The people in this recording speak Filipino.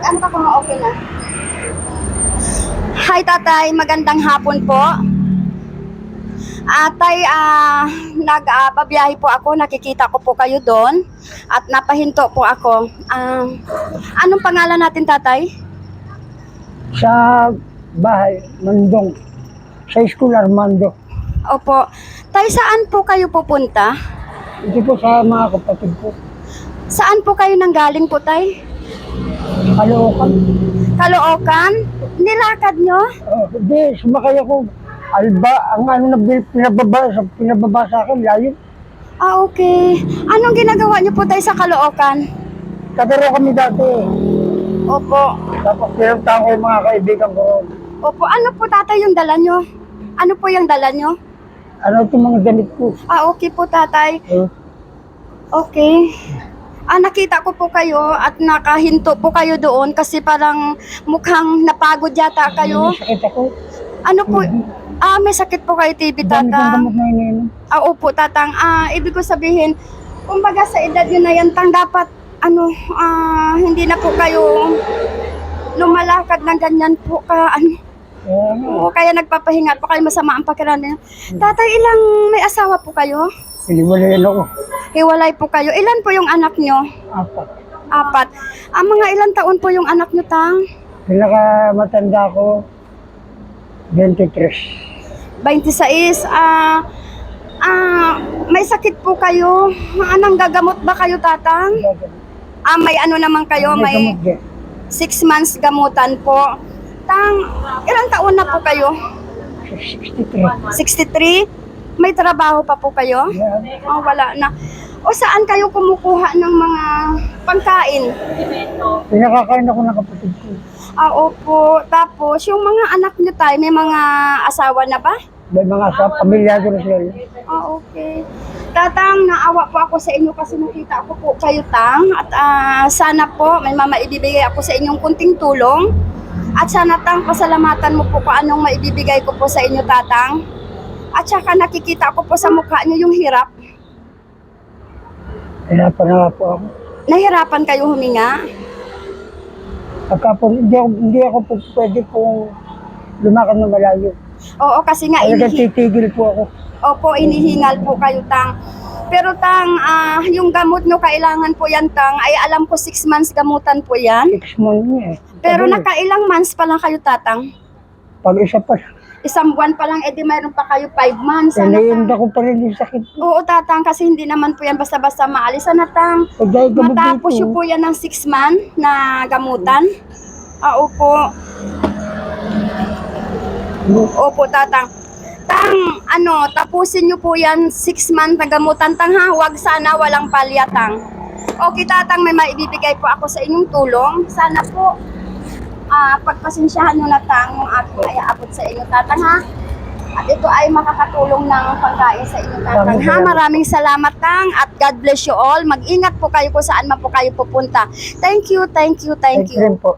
Mag-ano ka kung okay na? Hi tatay, magandang hapon po. Atay, ah, nag-pabiyahe po ako, nakikita ko po kayo doon at napahinto po ako. Ah, anong pangalan natin tatay? Sa bahay, Mandong. Sa school, Armando. Opo. Tay, saan po kayo pupunta? Ito po sa mga kapatid ko. Saan po kayo nanggaling po, tay? Kalookan. Caloocan? Nilakad nyo? Oh, hindi, sumakay ako. Alba, ang ano na pinababa, pinababa sa akin, layo. Ah, okay. Anong ginagawa nyo po, tay, sa Caloocan? Kataro kami dati. Opo. Tapos pinuntahan ko yung mga kaibigan ko. Opo. Ano po, tatay, yung dala nyo? Ano po yung dala nyo? Ano itong mga damit ko? Ah, okay po, tatay. Eh, Okay. Ah, nakita ko po kayo at nakahinto po kayo doon kasi parang mukhang napagod yata kayo. may sakit ako. Ano po? Ah, may sakit po kayo, kong tatang. Ah, opo, tatang. Ah, ibig ko sabihin, kumbaga sa edad nyo na yan, tang dapat, ano, ah, hindi na po kayo lumalakad ng ganyan po ka, ano. Oo, kaya nagpapahinga po kayo masama ang pakiramdam. Tatay, ilang may asawa po kayo? Piniwalayan ako. Hiwalay po kayo. Ilan po yung anak nyo? Apat. Apat. Ang mga ilang taon po yung anak nyo, Tang? Pinakamatanda ko, 23. 26. Ah, ah, may sakit po kayo. Anong gagamot ba kayo, Tatang? Ah, may ano naman kayo, may din. 6 months gamutan po. Tang, ilang taon na po kayo? 63. 63? May trabaho pa po kayo? Yan. Oh, wala na. O saan kayo kumukuha ng mga pangkain? Pinakakain ako ng kapatid ko. Ah, opo. Tapos, yung mga anak niyo tayo, may mga asawa na ba? May mga sa pamilyado na sila. Ah, okay. Tatang, naawa po ako sa inyo kasi nakita ko po kayo, Tang. At ah, sana po, may mama ibibigay ako sa inyong kunting tulong. At sana, Tang, pasalamatan mo po kung anong maibibigay ko po sa inyo, Tatang. At saka nakikita ko po sa mukha niyo yung hirap. Hirapan na nga po ako. Nahirapan kayo huminga. Pagka po, hindi ako, hindi ako po pwede pong lumakad na malayo. Oo, kasi nga, Talagang inihi- titigil po ako. Opo, inihingal po kayo, Tang. Pero, Tang, ah, yung gamot nyo, kailangan po yan, Tang. Ay, alam ko, six months gamutan po yan. Six months na eh. Pero nakailang months pa lang kayo, Tatang? Pag isa pa, Isang buwan pa lang, edi mayroon pa kayo five months. eh, Sana, naiinda Tang? ko pa rin yung sakit. Oo, Tatang, kasi hindi naman po yan basta-basta maalis. Sana, Tang, gamot matapos yun po yan ng six months na gamutan. Ah, opo. Opo, Tatang. Tang, ano, tapusin nyo po yan, six months na gamutan, Tang, ha? Huwag sana walang palya, Tang. Okay, Tatang, may maibibigay po ako sa inyong tulong. Sana po, ah, pagpasensyahan nyo na, Tang, yung aking aabot sa inyo, Tatang, ha? At ito ay makakatulong ng pagkain sa inyo, Tatang, Maraming ha? salamat. Maraming salamat, Tang, at God bless you all. Mag-ingat po kayo kung saan man po kayo pupunta. Thank you, thank you, thank thank you you.